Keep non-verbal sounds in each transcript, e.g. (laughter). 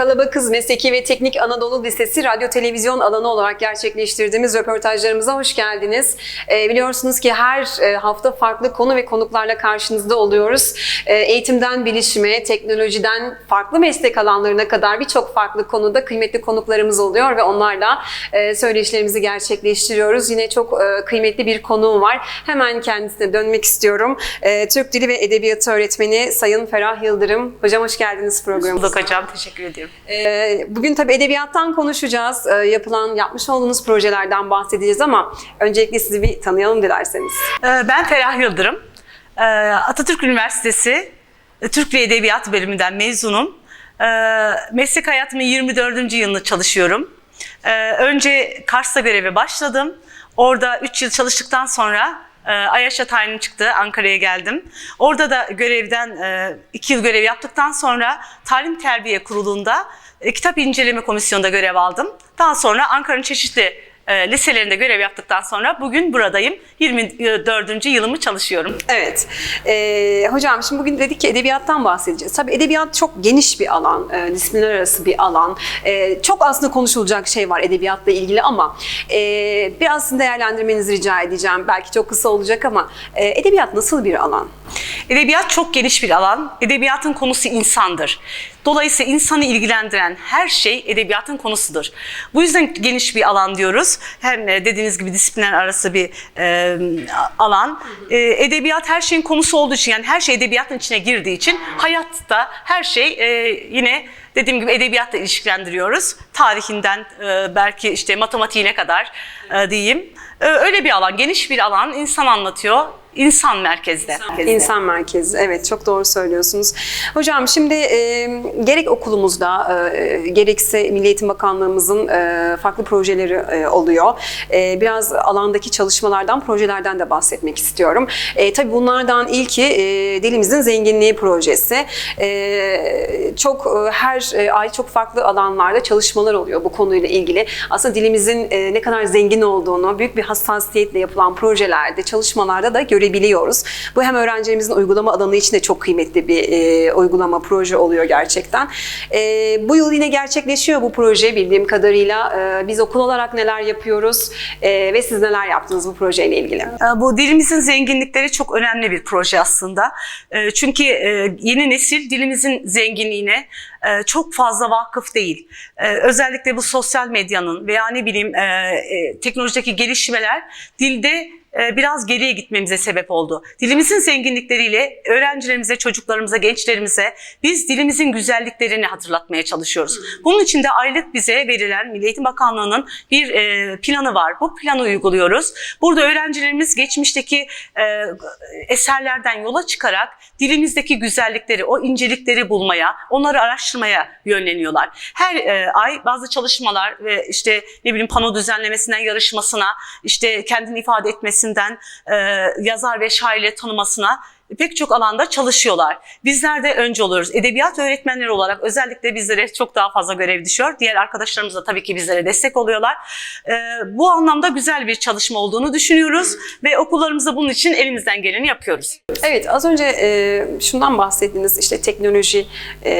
Kalaba Kız Mesleki ve Teknik Anadolu Lisesi radyo televizyon alanı olarak gerçekleştirdiğimiz röportajlarımıza hoş geldiniz. Ee, biliyorsunuz ki her e, hafta farklı konu ve konuklarla karşınızda oluyoruz. Ee, eğitimden bilişime, teknolojiden farklı meslek alanlarına kadar birçok farklı konuda kıymetli konuklarımız oluyor ve onlarla e, söyleşilerimizi gerçekleştiriyoruz. Yine çok e, kıymetli bir konuğum var. Hemen kendisine dönmek istiyorum. E, Türk Dili ve Edebiyatı öğretmeni Sayın Ferah Yıldırım. Hocam hoş geldiniz programımıza. Bulduk hocam, teşekkür ediyorum. Ee, Bugün tabii edebiyattan konuşacağız. Ee, Yapılan, yapmış olduğunuz projelerden bahsedeceğiz ama öncelikle sizi bir tanıyalım dilerseniz. Ee, Ben Ferah Yıldırım. Ee, Atatürk Üniversitesi e, Türk ve Edebiyat bölümünden mezunum. Ee, Meslek hayatımın 24. yılını çalışıyorum. Önce Kars'ta göreve başladım. Orada 3 yıl çalıştıktan sonra e, Ayaş'a tayinim çıktı. Ankara'ya geldim. Orada da görevden 2 yıl görev yaptıktan sonra Talim Terbiye Kurulu'nda e, kitap inceleme komisyonunda görev aldım. Daha sonra Ankara'nın çeşitli e, liselerinde görev yaptıktan sonra bugün buradayım. 24. yılımı çalışıyorum. Evet. Ee, hocam şimdi bugün dedik ki edebiyattan bahsedeceğiz. Tabii edebiyat çok geniş bir alan, e, disiplinler arası bir alan. E, çok aslında konuşulacak şey var edebiyatla ilgili ama e, biraz değerlendirmenizi rica edeceğim. Belki çok kısa olacak ama e, edebiyat nasıl bir alan? Edebiyat çok geniş bir alan. Edebiyatın konusu insandır. Dolayısıyla insanı ilgilendiren her şey edebiyatın konusudur. Bu yüzden geniş bir alan diyoruz. Hem e, dediğiniz gibi disiplinler arası bir e, alan. E, edebiyat her şeyin konusu olduğu için yani her şey edebiyatın içine girdiği için hayatta her şey e, yine dediğim gibi edebiyatla ilişkilendiriyoruz. Tarihinden e, belki işte matematiğine kadar e, diyeyim. E, öyle bir alan, geniş bir alan insan anlatıyor. İnsan merkezde. İnsan merkezi. Evet çok doğru söylüyorsunuz. Hocam şimdi e, gerek okulumuzda e, gerekse Milli Eğitim Bakanlığımızın e, farklı projeleri e, oluyor. E, biraz alandaki çalışmalardan, projelerden de bahsetmek istiyorum. E, tabii bunlardan ilki e, Dilimizin Zenginliği projesi. E, çok e, her e, ay çok farklı alanlarda çalışmalar oluyor bu konuyla ilgili. Aslında dilimizin e, ne kadar zengin olduğunu büyük bir hassasiyetle yapılan projelerde, çalışmalarda da görebiliyoruz. Bu hem öğrencilerimizin uygulama alanı için de çok kıymetli bir e, uygulama, proje oluyor gerçekten. Bu yıl yine gerçekleşiyor bu proje bildiğim kadarıyla. Biz okul olarak neler yapıyoruz ve siz neler yaptınız bu projeyle ilgili? Bu dilimizin zenginlikleri çok önemli bir proje aslında. Çünkü yeni nesil dilimizin zenginliğine çok fazla vakıf değil. Ee, Özellikle bu sosyal medyanın veya ne bileyim e, e, teknolojideki gelişmeler dilde biraz geriye gitmemize sebep oldu. Dilimizin zenginlikleriyle öğrencilerimize, çocuklarımıza, gençlerimize biz dilimizin güzelliklerini hatırlatmaya çalışıyoruz. Bunun için de aylık bize verilen Milli Eğitim Bakanlığı'nın bir e, planı var. Bu planı uyguluyoruz. Burada öğrencilerimiz geçmişteki e, eserlerden yola çıkarak dilimizdeki güzellikleri, o incelikleri bulmaya, onları araştırmaya yönleniyorlar. Her e, ay bazı çalışmalar ve işte ne bileyim pano düzenlemesinden yarışmasına, işte kendini ifade etmesinden e, yazar ve şairleri tanımasına pek çok alanda çalışıyorlar. Bizler de önce oluyoruz. Edebiyat öğretmenleri olarak özellikle bizlere çok daha fazla görev düşüyor. Diğer arkadaşlarımız da tabii ki bizlere destek oluyorlar. Ee, bu anlamda güzel bir çalışma olduğunu düşünüyoruz ve okullarımızda bunun için elimizden geleni yapıyoruz. Evet az önce e, şundan bahsettiniz işte teknoloji e,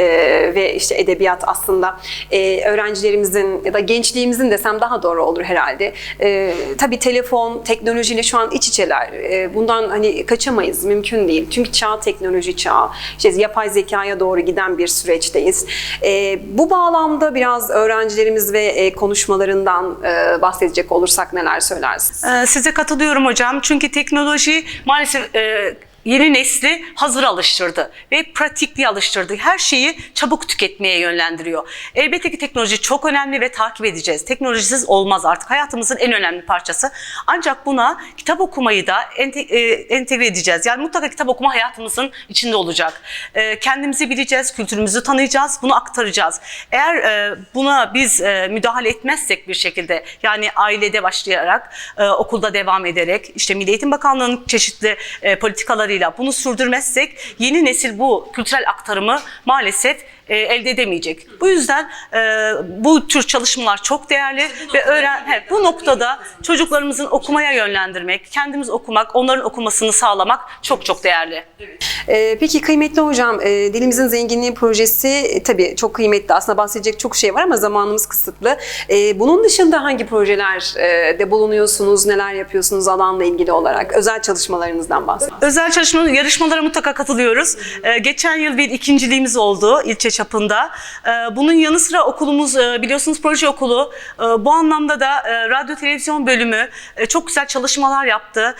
ve işte edebiyat aslında e, öğrencilerimizin ya da gençliğimizin desem daha doğru olur herhalde. E, tabii telefon teknolojiyle şu an iç içeler. E, bundan hani kaçamayız mümkün değil. Çünkü çağ teknoloji çağı. İşte yapay zekaya doğru giden bir süreçteyiz. E, bu bağlamda biraz öğrencilerimiz ve e, konuşmalarından e, bahsedecek olursak neler söylersiniz? Ee, size katılıyorum hocam. Çünkü teknoloji maalesef e, yeni nesli hazır alıştırdı ve pratikliğe alıştırdı. Her şeyi çabuk tüketmeye yönlendiriyor. Elbette ki teknoloji çok önemli ve takip edeceğiz. Teknolojisiz olmaz artık. Hayatımızın en önemli parçası. Ancak buna kitap okumayı da e, entegre edeceğiz. Yani mutlaka kitap okuma hayatımızın içinde olacak. E, kendimizi bileceğiz, kültürümüzü tanıyacağız, bunu aktaracağız. Eğer e, buna biz müdahale etmezsek bir şekilde yani ailede başlayarak, okulda devam ederek, işte Milli Eğitim Bakanlığı'nın çeşitli e, politikalarıyla bunu sürdürmezsek yeni nesil bu kültürel aktarımı maalesef e, elde edemeyecek. Bu yüzden e, bu tür çalışmalar çok değerli ve öğren he, bu noktada çocuklarımızın okumaya yönlendirmek, kendimiz okumak, onların okumasını sağlamak çok çok değerli. Ee, peki kıymetli hocam, e, Dilimizin Zenginliği projesi e, tabii çok kıymetli. Aslında bahsedecek çok şey var ama zamanımız kısıtlı. E, bunun dışında hangi projelerde bulunuyorsunuz, neler yapıyorsunuz alanla ilgili olarak? Özel çalışmalarınızdan bahsedin. Özel çalışma yarışmalara mutlaka katılıyoruz. Ee, geçen yıl bir ikinciliğimiz oldu ilçe çapında. Ee, bunun yanı sıra okulumuz e, biliyorsunuz proje okulu. Ee, bu anlamda da e, radyo televizyon bölümü e, çok güzel çalışmalar yaptı.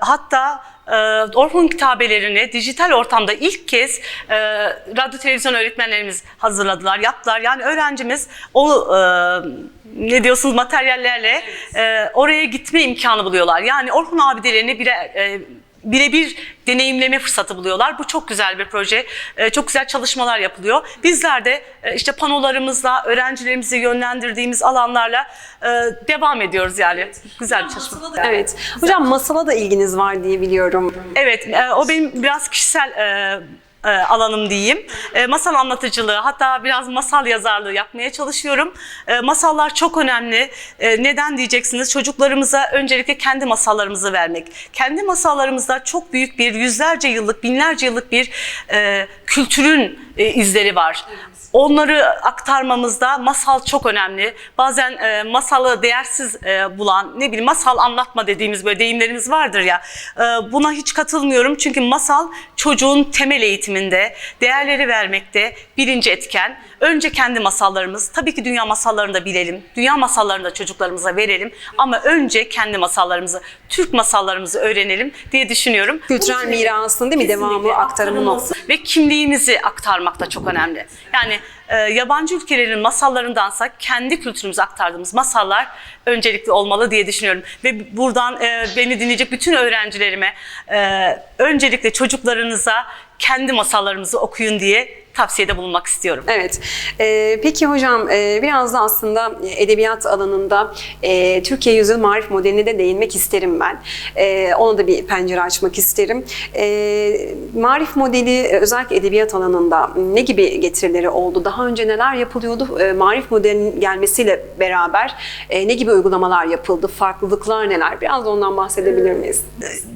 Hatta e, Orhun kitabelerini dijital ortamda ilk kez e, radyo televizyon öğretmenlerimiz hazırladılar, yaptılar. Yani öğrencimiz o e, ne diyorsunuz materyallerle e, oraya gitme imkanı buluyorlar. Yani Orhun abidelerini birer e, birebir deneyimleme fırsatı buluyorlar. Bu çok güzel bir proje. Ee, Çok güzel çalışmalar yapılıyor. Bizler de e, işte panolarımızla, öğrencilerimizi yönlendirdiğimiz alanlarla e, devam ediyoruz yani. Güzel bir çalışma. Evet. Hocam masala da ilginiz var diye biliyorum. Evet, e, o benim biraz kişisel e, alanım diyeyim. E, masal anlatıcılığı, hatta biraz masal yazarlığı yapmaya çalışıyorum. E, masallar çok önemli. E, neden diyeceksiniz? Çocuklarımıza öncelikle kendi masallarımızı vermek. Kendi masallarımızda çok büyük bir yüzlerce yıllık, binlerce yıllık bir e, kültürün e, izleri var. Onları aktarmamızda masal çok önemli. Bazen e, masalı değersiz e, bulan, ne bileyim masal anlatma dediğimiz böyle deyimlerimiz vardır ya. E, buna hiç katılmıyorum çünkü masal çocuğun temel eğitiminde, değerleri vermekte birinci etken. Önce kendi masallarımız, tabii ki dünya masallarını da bilelim. Dünya masallarını da çocuklarımıza verelim. Ama önce kendi masallarımızı, Türk masallarımızı öğrenelim diye düşünüyorum. Kültürel mirasın değil mi? Devamı, aktarımı noktası. Ve kimliğimizi aktarmak da çok önemli. Yani e, yabancı ülkelerin masallarındansa kendi kültürümüzü aktardığımız masallar öncelikli olmalı diye düşünüyorum. Ve buradan e, beni dinleyecek bütün öğrencilerime e, öncelikle çocuklarınıza kendi masallarımızı okuyun diye tavsiyede bulunmak istiyorum. Evet. Ee, peki hocam e, biraz da aslında edebiyat alanında e, Türkiye Yüzyıl Marif modeline de değinmek isterim ben. E, ona da bir pencere açmak isterim. E, marif modeli e, özellikle edebiyat alanında ne gibi getirileri oldu? Daha önce neler yapılıyordu? E, marif modelinin gelmesiyle beraber e, ne gibi uygulamalar yapıldı? Farklılıklar neler? Biraz da ondan bahsedebilir miyiz?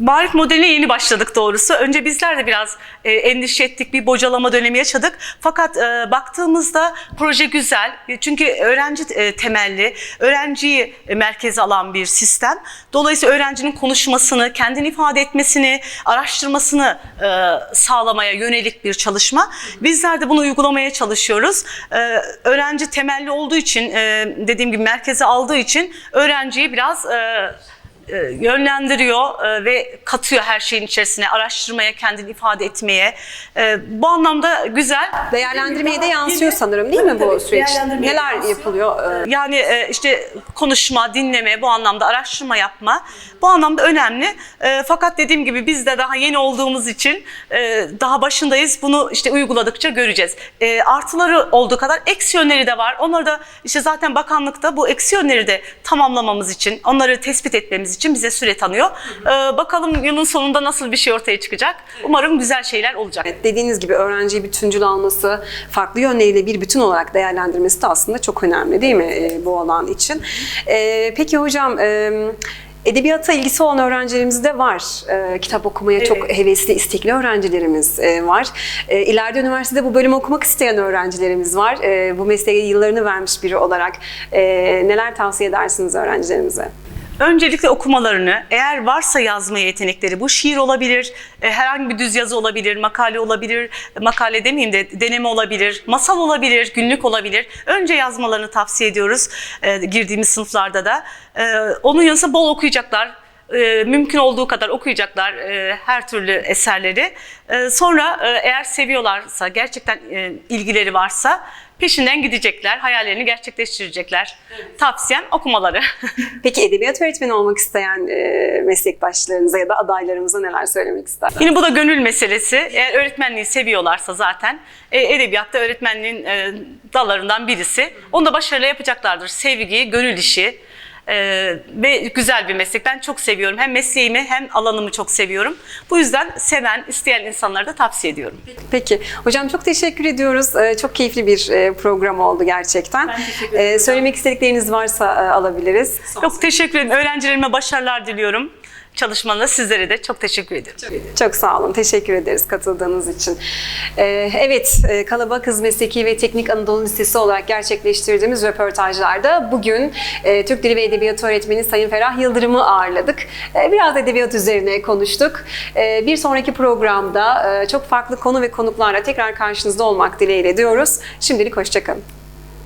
Marif modeline yeni başladık doğrusu. Önce bizler de biraz e, endişe ettik, bir bocalama dönemi yaşadık. Fakat e, baktığımızda proje güzel. Çünkü öğrenci e, temelli, öğrenciyi e, merkeze alan bir sistem. Dolayısıyla öğrencinin konuşmasını, kendini ifade etmesini, araştırmasını e, sağlamaya yönelik bir çalışma. Bizler de bunu uygulamaya çalışıyoruz. E, öğrenci temelli olduğu için, e, dediğim gibi merkeze aldığı için öğrenciyi biraz... E, yönlendiriyor e, ve katıyor her şeyin içerisine, araştırmaya, kendini ifade etmeye. E, Bu anlamda güzel. Değerlendirmeye de yansıyor sanırım değil mi bu süreç? Neler yapılıyor? Yani e, işte konuşma, dinleme, bu anlamda araştırma yapma bu anlamda önemli. E, Fakat dediğim gibi biz de daha yeni olduğumuz için e, daha başındayız. Bunu işte uyguladıkça göreceğiz. E, Artıları olduğu kadar eksi yönleri de var. Onları da işte zaten bakanlıkta bu eksi yönleri de tamamlamamız için, onları tespit etmemiz için bize süre tanıyor. E, Bakalım yılın sonunda nasıl bir şey ortaya çıkacak. Umarım güzel şeyler olacak. Evet, dediğiniz gibi öğrenciyi bütüncül alması, farklı yönleriyle bir bütün olarak değerlendirmesi de aslında çok önemli değil mi e, bu alan için? E, peki hocam, e, edebiyata ilgisi olan öğrencilerimiz de var. E, kitap okumaya çok hevesli, istekli öğrencilerimiz e, var. E, ileride üniversitede bu bölümü okumak isteyen öğrencilerimiz var. E, bu mesleğe yıllarını vermiş biri olarak e, neler tavsiye edersiniz öğrencilerimize? Öncelikle okumalarını, eğer varsa yazma yetenekleri, bu şiir olabilir, e, herhangi bir düz yazı olabilir, makale olabilir, makale demeyeyim de deneme olabilir, masal olabilir, günlük olabilir. Önce yazmalarını tavsiye ediyoruz e, girdiğimiz sınıflarda da. E, onun yanında bol okuyacaklar. Mümkün olduğu kadar okuyacaklar her türlü eserleri. Sonra eğer seviyorlarsa, gerçekten ilgileri varsa peşinden gidecekler, hayallerini gerçekleştirecekler. Tavsiyem okumaları. (laughs) Peki edebiyat öğretmeni olmak isteyen e, meslektaşlarınıza ya da adaylarımıza neler söylemek istersiniz? Yine bu da gönül meselesi. Eğer öğretmenliği seviyorlarsa zaten e, edebiyatta öğretmenliğin e, dallarından birisi. Onu da başarıyla yapacaklardır. Sevgi, gönül işi. E, ve güzel bir meslek. Ben çok seviyorum. Hem mesleğimi hem alanımı çok seviyorum. Bu yüzden seven, isteyen insanlara da tavsiye ediyorum. Peki. Hocam çok teşekkür ediyoruz. Ee, Çok keyifli bir e, program oldu gerçekten. Ben teşekkür Ee, ederim. Söylemek istedikleriniz varsa e, alabiliriz. Çok teşekkür ederim. Öğrencilerime başarılar diliyorum. Çalışmanızda sizlere de çok teşekkür ederim. Çok sağ olun. Teşekkür ederiz katıldığınız için. Ee, evet, e, Kalabalık Kız Mesleki ve Teknik Anadolu Lisesi olarak gerçekleştirdiğimiz röportajlarda bugün e, Türk Dili ve Edebiyatı öğretmeni Sayın Ferah Yıldırım'ı ağırladık. E, biraz edebiyat üzerine konuştuk. E, bir sonraki programda e, çok farklı konu ve konuklarla tekrar karşınızda olmak dileğiyle diyoruz. Şimdilik hoşçakalın.